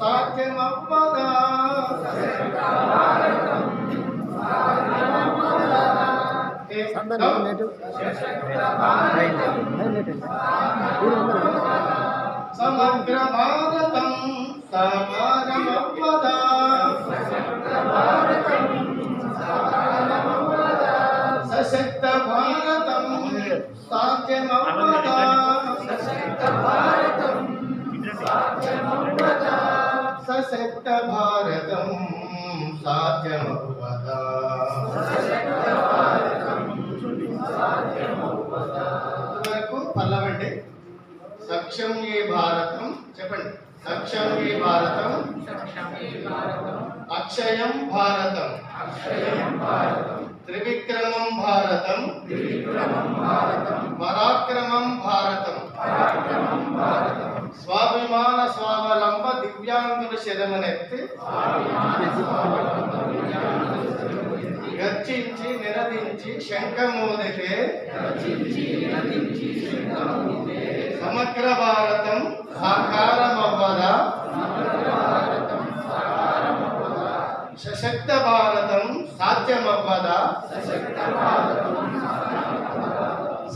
సాధ్యమవ్వదా? సమగ్ర భారతం సాకారమవ్వదా? సశక్త భారతం సాధ్యమవ్వదా? సశక్త భారతం సాధ్యమవ్వదా? వరకు పల్లవండి సక్షం ఏ భారతం? చెప్పండి. సక్షం ఏ భారతం? అక్షయం భారతం. త్రివిక్రమం భారతం. పరాక్రమం భారతం స్వాభిమాన స్వావలంబ గర్జించి నిరదించి శంఖమోదితే సమగ్ర భారతం సాకారమవ్వదా సశక్త భారతం సాధ్యమవ్వదా?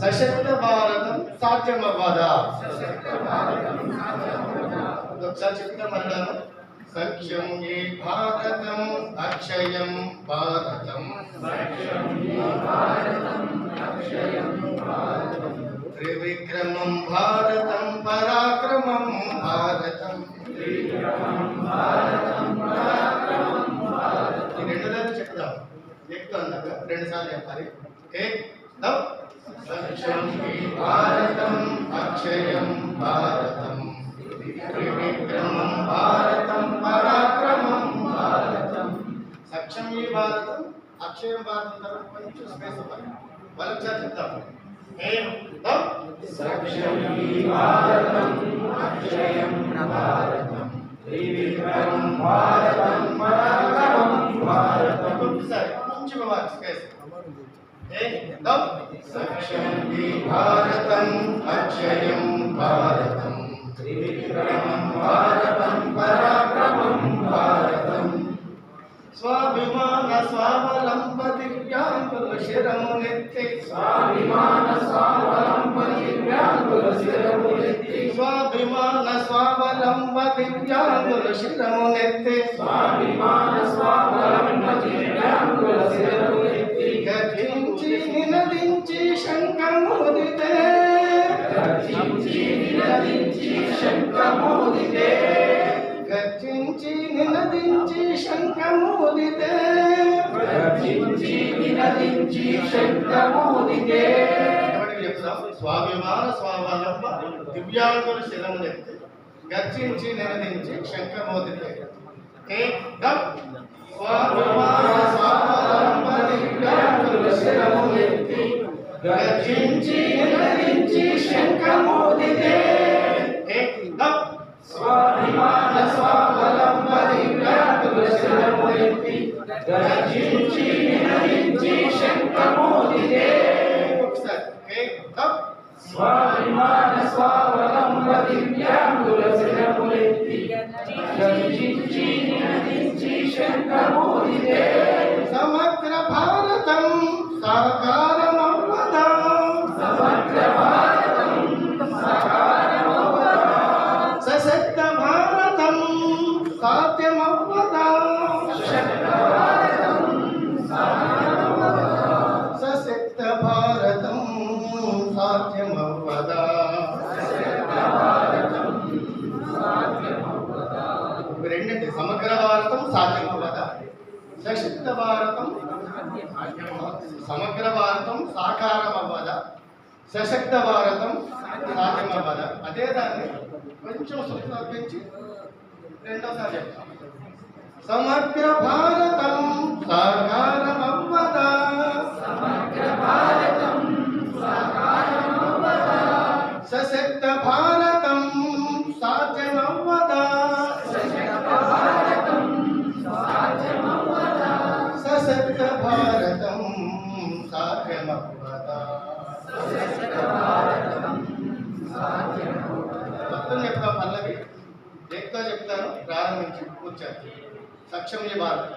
సశక్త భారతం సాధ్యమవ్వదా? ఒకసారి చెప్తా మళ్ళాను సఖ్యం ఏ భారతం అక్షయం భారతం త్రివిక్రమం భారతం పరాక్రమం భారతం ఈ రెండు సార్లు చెప్తాం ఎక్కుతాం రెండు సార్లు చెప్పాలి ఏక్ దవ్ భారతం అక్షయం భారతం త్రివిక్రమం భారతం పరాక్రమం భారతం. సక్షం హి భారతం అక్షయం భారతం తర్వాత కొంచెం స్పేస్ ఇవ్వాలి వాళ్ళకి చెప్తాం సక్షం హి భారతం అక్షయం భారతం. త్రివిక్రమం భారతం పరాక్రమం భారతం. ఒకసారి కొంచెం ఇవ్వాలి స్పేస్ ఏకం సక్షం హి భారతం అక్షయం భారతం. స్వాభిమాన స్వావలంబ దివ్యాంగుల శిరమునెత్తి స్వాభిమాన స్వావలంబ దివ్యాంగుల శిరమునెత్తి స్వాభిమాన స్వావలంబ దివ్యాంగుల శిరమునెత్తి స్వాభిమాన నినదించి శంఖమోదితే గర్జించి నినదించి శంఖమోదితే స్వాభిమాన స్వావలంబ దివ్యాంగుల శిరమునెత్తి గర్జించి నినదించి శంఖమోదితే స్వాభిమాన స్వావలంబ దివ్యాంగుల శిరమునెత్తి గర్జించి నినదించి శంఖమోదితే ఏకం గర్జించి నినదించి శంఖమోదితే ఒకసారి ఏకం స్వాభిమాన స్వావలంబ దివ్యాంగుల శిరమునెత్తి గర్జించి సమగ్ర భారతం సాధ్యమవ్వదా? సశక్త భారతం సమగ్ర భారతం సాకారం అవ్వదా సశక్త భారతం సాధ్యం అవ్వదా అదే దాన్ని కొంచెం సుఖం పెంచి రెండోసారి చెప్తాం. సమగ్ర భారతం సాకారం అవ్వదా సశక్త సశక్త భారతం సాధ్యమవ్వదా? మొత్తం చెప్తా పల్లవి. ఎక్కువ చెప్తాను ప్రారంభించి కూర్చారు సక్షమ్య భారత్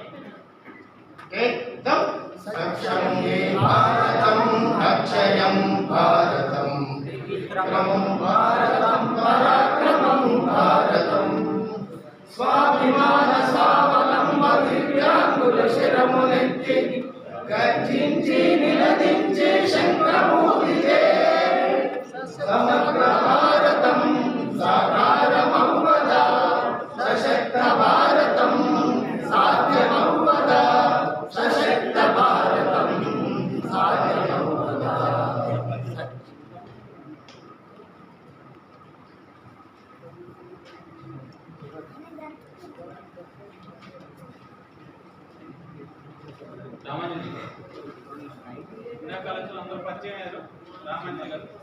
ఏకం సక్షమ్యే భారతం అక్షయం భారతం. విక్రమం భారతం. ఇందాక అందరూ పరిచయం అయ్యారు రామాంజలి గారు ప్రకాష్